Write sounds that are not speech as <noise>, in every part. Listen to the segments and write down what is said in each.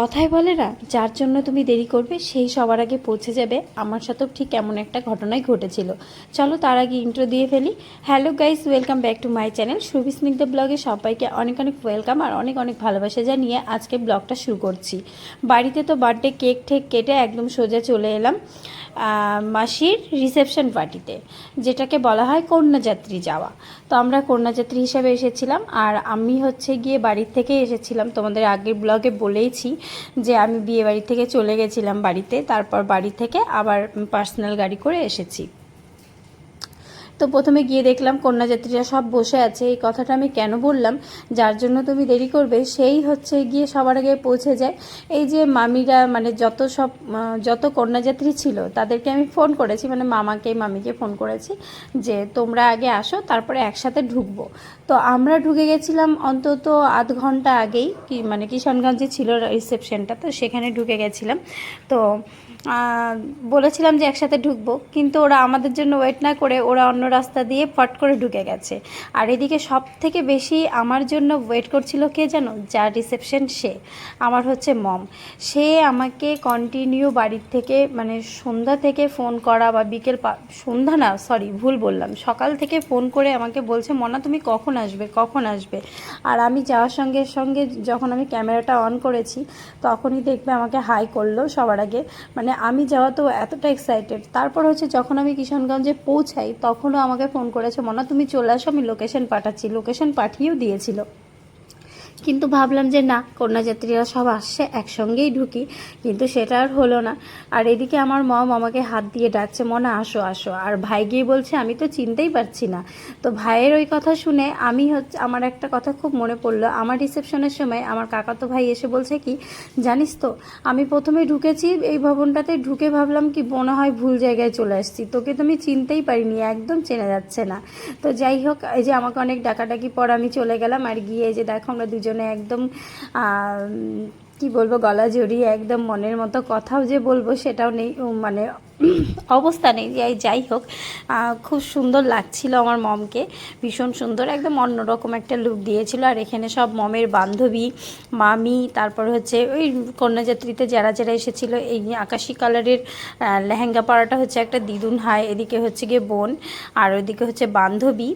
কথায় বলে না, যার জন্য তুমি দেরি করবে, সেই সবার আগে পৌঁছে যাবে। আমার সাথেও ঠিক এমন একটা ঘটনাই ঘটেছিল। চলো তার আগে ইন্ট্রো দিয়ে ফেলি। Hello guys welcome back to my channel Subisnigdha ব্লগে সবাইকে অনেক অনেক ওয়েলকাম আর অনেক অনেক ভালোবাসা জানিয়ে আজকে ব্লগটা শুরু করছি। বাড়িতে তো বার্থডে কেক ঠেক কেটে একদম সোজা চলে এলাম মাসির রিসেপশন পার্টিতে যেটাকে বলা হয় কন্যাযাত্রী যাওয়া। তো আমরা কন্যাযাত্রী হিসাবে এসেছিলাম, আর আমি হচ্ছে গিয়ে বাড়ির থেকে এসেছিলাম। তোমাদের আগের ব্লগে বলেইছি যে আমি বিয়ে বাড়ি থেকে চলে গেছিলাম বাড়িতে, তারপর বাড়ি থেকে আবার পার্সোনাল গাড়ি করে এসেছি। তো প্রথমে গিয়ে দেখলাম কন্যাযাত্রীরা সব বসে আছে। এই কথাটা আমি কেন বললাম? যার জন্য তুমি দেরি করবে, সেই হচ্ছে গিয়ে সবার আগে পৌঁছে যায়। এই যে মামিরা মানে যত সব যত কন্যাযাত্রী ছিল, তাদেরকে আমি ফোন করেছি মানে মামাকে, মামিকে ফোন করেছি যে, তোমরা আগে আসো, তারপরে একসাথে ঢুকবো। তো আমরা ঢুকে গেছিলাম অন্তত আধ ঘণ্টা আগেই, কি মানে কিষানগঞ্জে ছিল রিসেপশনটা তো সেখানে ঢুকে গেছিলাম। তো বলেছিলাম যে একসাথে ঢুকবো, কিন্তু ওরা আমাদের জন্য ওয়েট না করে, ওরা অন্য রাস্তা দিয়ে ফট করে ঢুকে গেছে। আর এদিকে সব থেকে বেশি আমার জন্য ওয়েট করছিল কে জানো যার রিসেপশন সে। আমার হচ্ছে মম সে আমাকে কন্টিনিউ বাড়ির থেকে মানে সন্ধ্যা থেকে ফোন করা বা বিকেল সন্ধ্যা না সরি ভুল বললাম। সকাল থেকে ফোন করে আমাকে বলছে, মনা, তুমি কখন আসবে? কখন আসবে? আর আমি যাওয়ার সঙ্গে সঙ্গে যখন আমি ক্যামেরাটা অন করেছি, তখনই দেখবে আমাকে হাই করল সবার আগে। মানে আমি যাওয়া তো এতটা এক্সাইটেড তারপর হচ্ছে যখন আমি কিষানগঞ্জে পৌঁছাই, তখনও আমাকে ফোন করেছে মনে তুমি চলে আসো আমি লোকেশন পাঠাচ্ছি। লোকেশন পাঠিয়েও দিয়েছিল। কিন্তু ভাবলাম যে না, কন্যাযাত্রীরা সব আসছে, একসঙ্গেই ঢুকি, কিন্তু সেটা আর হলো না। আর এদিকে আমার মম আমাকে হাত দিয়ে ডাকছে, মনে, আসো আসো। আর ভাই গিয়ে বলছে, আমি তো চিনতেই পারছি না। তো ভাইয়ের ওই কথা শুনে আমি হচ্ছে, আমার একটা কথা খুব মনে পড়ল। আমার রিসেপশনের সময় আমার কাকাতো ভাই এসে বলছে কি, জানিস তো, আমি প্রথমে ঢুকেছি, এই ভবনটাতে ঢুকে ভাবলাম কি, মনে হয় ভুল জায়গায় চলে আসছি। তোকে তো আমি চিনতেই পারিনি, একদম চেনা যাচ্ছে না। তো যাই হোক, এই যে আমাকে অনেক ডাকাডাকি পর আমি চলে গেলাম, আর গিয়ে যে দেখো, আমরা দুজনে একদম আহ, কি বলব গলা জড়িয়ে একদম মনের মতো কথাও যে বলব সেটাও নেই মানে অবস্থা নেই। যাই হোক খুব সুন্দর লাগছিল আমার মমকে ভীষণ সুন্দর একদম অন্যরকম একটা লুক দিয়েছিল। আর এখানে সব মমের বান্ধবী মামি তারপর হচ্ছে ওই কন্যাযাত্রীতে যারা যারা এসেছিল এই আকাশি কালারের লেহেঙ্গা পরাটা হচ্ছে একটা দিদুন হাই এদিকে হচ্ছে গিয়ে বোন আর ওইদিকে হচ্ছে বান্ধবী।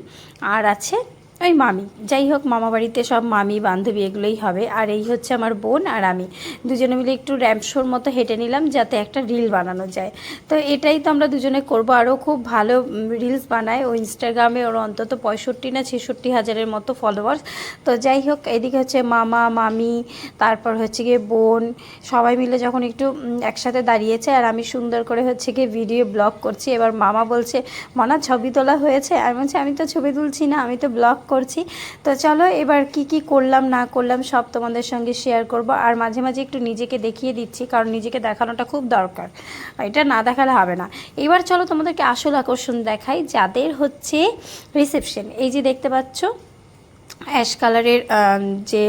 আর আছে ওই মামি, যাই হোক মামা বাড়িতে সব মামি, বান্ধবী এগুলোই হবে। আর এই হচ্ছে আমার বোন আর আমি। দুজনে মিলে একটু র্যাম্প শোর মতো হেঁটে নিলাম যাতে একটা রিল বানানো যায়। তো এটাই তো আমরা দুজনে করব। আরও খুব ভালো রিলস বানায়। ও ইনস্টাগ্রামে ওর অন্তত পঁয়ষট্টি না ছেষট্টি হাজারের মতো ফলোয়ার্স তো যাই হোক, এদিকে হচ্ছে মামা, মামি, তারপর হচ্ছে গিয়ে বোন, সবাই মিলে যখন একটু একসাথে দাঁড়িয়েছে আর আমি সুন্দর করে হচ্ছে গিয়ে ভিডিও ব্লগ করছি। এবার মামা বলছে, মনা, ছবি তোলা হয়েছে? আমি বলছি, আমি তো ছবি তুলছি না, আমি তো ব্লগ করছি। তো চলো এবার কি কি করলাম, না করলাম সব তোমাদের সঙ্গে শেয়ার করব। আর মাঝে মাঝে একটু নিজেকে দেখিয়ে দিচ্ছি, কারণ নিজেকে দেখানোটা খুব দরকার। এটা না দেখালে হবে না। এবার চলো তোমাদেরকে আসল আকর্ষণ দেখাই যাদের হচ্ছে রিসেপশন এই যে দেখতে পাচ্ছ অ্যাশ কালারের যে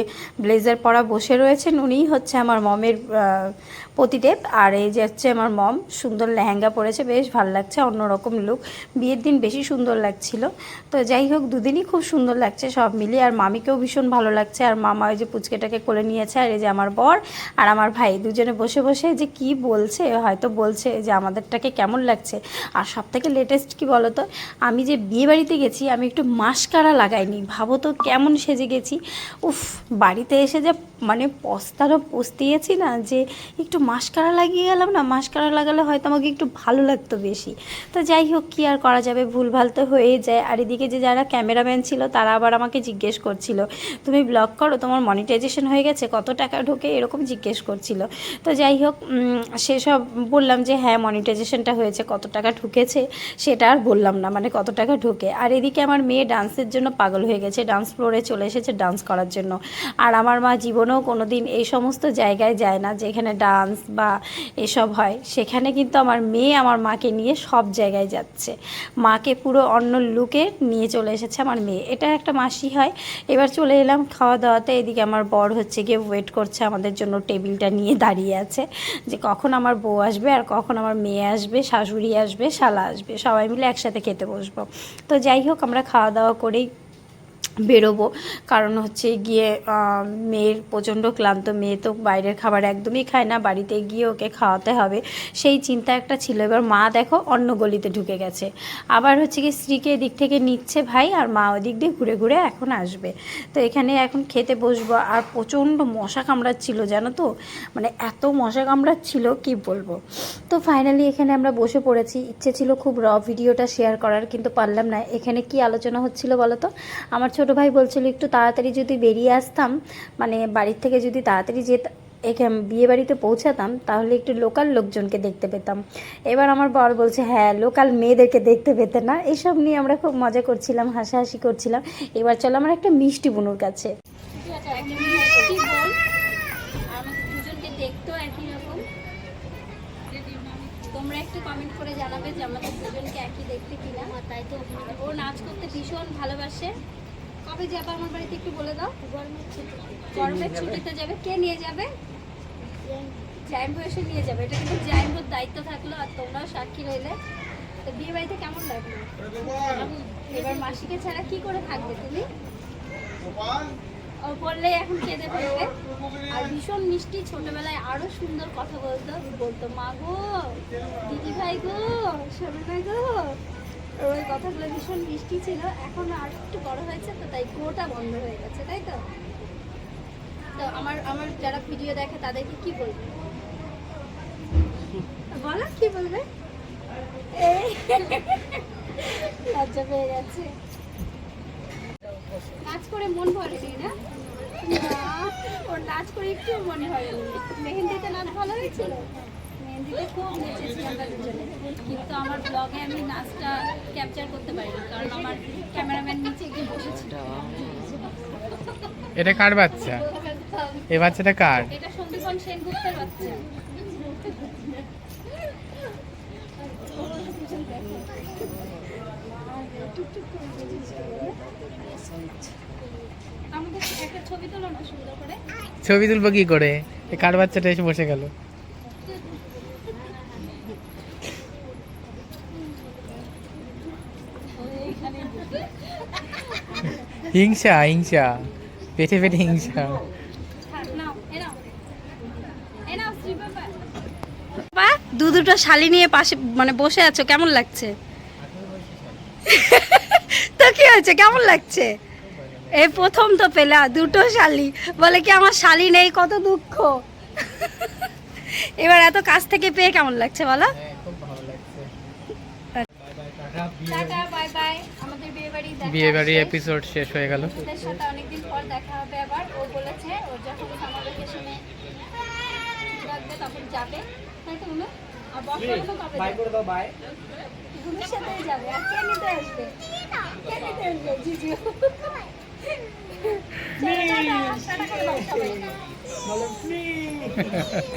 ব্লেজার পরা বসে রয়েছেন উনিই হচ্ছে আমার মমের পতিদেব। আর এই যে হচ্ছে আমার মম, সুন্দর লেহেঙ্গা পরেছে, বেশ ভালো লাগছে, অন্যরকম লুক বিয়ের দিন বেশি সুন্দর লাগছিল। তো যাই হোক, দুদিনই খুব সুন্দর লাগছে সব মিলিয়ে। আর মামিকেও ভীষণ ভালো লাগছে। আর মামা ওই যে পুচকেটাকে কোলে নিয়েছে, আর এই যে আমার বর আর আমার ভাই দুজনে বসে বসে যে কি বলছে, হয়তো বলছে যে আমাদেরটাকে কেমন লাগছে। আর সব থেকে লেটেস্ট কি বলতো, আমি যে বিয়ে বাড়িতে গেছি, আমি একটু মাস্কারা লাগাইনি। ভাবো তো কেমন সেজে গেছি। উফ, বাড়িতে এসে যে মানে পস্তারও পস্তিয়েছি না, যে একটু মাস্কারা লাগিয়ে গেলাম না, মাস্কারা লাগালে হয়তো আমাকে একটু ভালো লাগতো বেশি। তো যাই হোক, কি আর করা যাবে? ভুলভাল তো হয়েই যায়। আর এদিকে যে যারা ক্যামেরাম্যান ছিল, তারা আবার আমাকে জিজ্ঞেস করছিল, তুমি ব্লগ করো? তোমার মনিটাইজেশন হয়ে গেছে? কত টাকা ঢোকে? এরকম জিজ্ঞেস করছিল। তো যাই হোক সেসব বললাম যে হ্যাঁ মনিটাইজেশনটা হয়েছে। কত টাকা ঢুকেছে? সেটা আর বললাম না মানে কত টাকা ঢোকে। আর এদিকে আমার মেয়ে ডান্সের জন্য পাগল হয়ে গেছে। ডান্স ফ্লোরে চলে এসেছে ডান্স করার জন্য। আর আমার মা জীবনেও কোনো দিন এই সমস্ত জায়গায় যায় না যেখানে ডান্স বা এসব হয়। সেখানে কিন্তু আমার মেয়ে আমার মাকে নিয়ে সব জায়গায় যাচ্ছে। মাকে পুরো অন্য লুকে নিয়ে চলে এসেছে আমার মেয়ে। এটা একটা মাসি হয়। এবার চলে এলাম খাওয়া দাওয়াতে এদিকে আমার বর হচ্ছে গিয়ে ওয়েট করছে আমাদের জন্য টেবিলটা নিয়ে দাঁড়িয়ে আছে। যে কখন আমার বউ আসবে আর কখন আমার মেয়ে আসবে, শাশুড়ি আসবে, শালা আসবে, সবাই মিলে একসাথে খেতে বসবো। তো যাই হোক, আমরা খাওয়া দাওয়া করেই বেরোবো। কারণ হচ্ছে গিয়ে মেয়ের প্রচণ্ড ক্লান্ত, মেয়ে তো বাইরের খাবার একদমই খায় না, বাড়িতে গিয়ে ওকে খাওয়াতে হবে। সেই চিন্তা একটা ছিল। এবার মা দেখো অন্য গলিতে ঢুকে গেছে। আবার হচ্ছে কি স্ত্রীকে এদিক থেকে নিচ্ছে ভাই, আর মা ওদিক দিয়ে ঘুরে ঘুরে এখন আসবে। তো এখানে এখন খেতে বসবো। আর প্রচণ্ড মশা কামড়াচ্ছিল, জানো তো? মানে এত মশা কামড়াচ্ছিল, কি বলব? তো ফাইনালি এখানে আমরা বসে পড়েছি। ইচ্ছে ছিল খুব র ভিডিওটা শেয়ার করার, কিন্তু পারলাম না। এখানে কি আলোচনা হচ্ছিল বলো তো? আমার ছোট ভাই বলছিল, একটু তাড়াতাড়ি যদি বেরিয়ে আসতাম মানে বাড়ির থেকে যদি তাড়াতাড়ি যেত, এখানে, বিয়ে বাড়িতে পৌঁছাতাম, তাহলে একটু লোকাল লোকজনকে দেখতে পেতাম। এবার আমার বর বলছে হ্যাঁ লোকাল মেয়েদেরকে দেখতে পেতে না, এসব নিয়ে আমরা খুব মজা করছিলাম, হাসাহাসি করছিলাম। এবার চলো আমার একটা মিষ্টি বুনুর কাছে। তোমরা একটু কমেন্ট করে জানাবে যে আমাদের দুজনকে একই দেখতে কিনা। তাই তো ও নাচ করতে ভীষণ ভালোবাসে। কবে যাবে আমার বাড়িতে একটু বলে দাও। গরমের ছুটি গরমের ছুটিতে যাবে। কে নিয়ে যাবে? জাইম্বু এসে নিয়ে যাবে। এটা কিন্তু জাইম্বুর দায়িত্ব থাকল আর তোমরাও সাক্ষী রইলে। তো বিয়ে বাড়িতে কেমন লাগল? এবার মাসিকে ছাড়া কি করে থাকবে তুমি? ও বললেই এখন কেঁদে ফেলবে। আর ভীষণ মিষ্টি ছোটবেলায় আরও সুন্দর কথা বলতো। বলতো মা গো দিদি ভাই গো সোনা গো ওর কথাগুলো ভীষণ মিষ্টি ছিল। এখন আর একটু বড় হয়েছে তো, তাই গোটা বন্ধ হয়ে গেছে, তাই তো? তো আমার আমার যারা ভিডিও দেখে তাদেরকে কি বলবে? বলো কি বলবে? <laughs> লজ্জা পেয়ে গেছে। নাচ করে মন ভরেনি না ওর নাচ করে একটু মনে হয়নি মেহেন্দিতে নাচ ভালো হয়েছিল? মেহেন্দিতে খুব নেচেছি আমরা দুজনে। কিন্তু আমার ব্লগে আমি নাচটা ক্যাপচার করতে পারিনি কারণ আমার ক্যামেরাম্যান নিচে গিয়ে বসেছিল এটা কার বাচ্চা? এ বাচ্চাটা কার? এটা সন্দীপন সেনগুপ্তের বাচ্চা। ছবি তুলবো কি করে? কার বাচ্চাটা এসে বসে গেল? হিংসা হিংসা। পেটে পেটে হিংসা। বা দু দুটো শালি নিয়ে পাশে মানে বসে আছো, কেমন লাগছে? তো কি হয়েছে, কেমন লাগছে? এই প্রথম তো পেলা, দুটো শালি। বলে কি আমার শালি নেই, কত দুঃখ। এবার এত কাছ থেকে পেয়ে কেমন লাগছে বলো? Tata bye bye. আমাদের বিয়ে বাড়ি দেখা এপিসোড শেষ। হয়ে গেল। ওদের সাথে অনেকদিন পর দেখা হবে আবার। ও বলেছে ওর যখন সামার ভ্যাকেশনে লাগবে তখন যাবে। তাই তো উনো? আর বর্ষা কবে বাই করে দাও বাই উনোর সাথেই যাবে। আর কে নিতে আসবে? কে নিতে আসবে জিজু? টাটা, টাটা করে দাও সবাই। <laughs>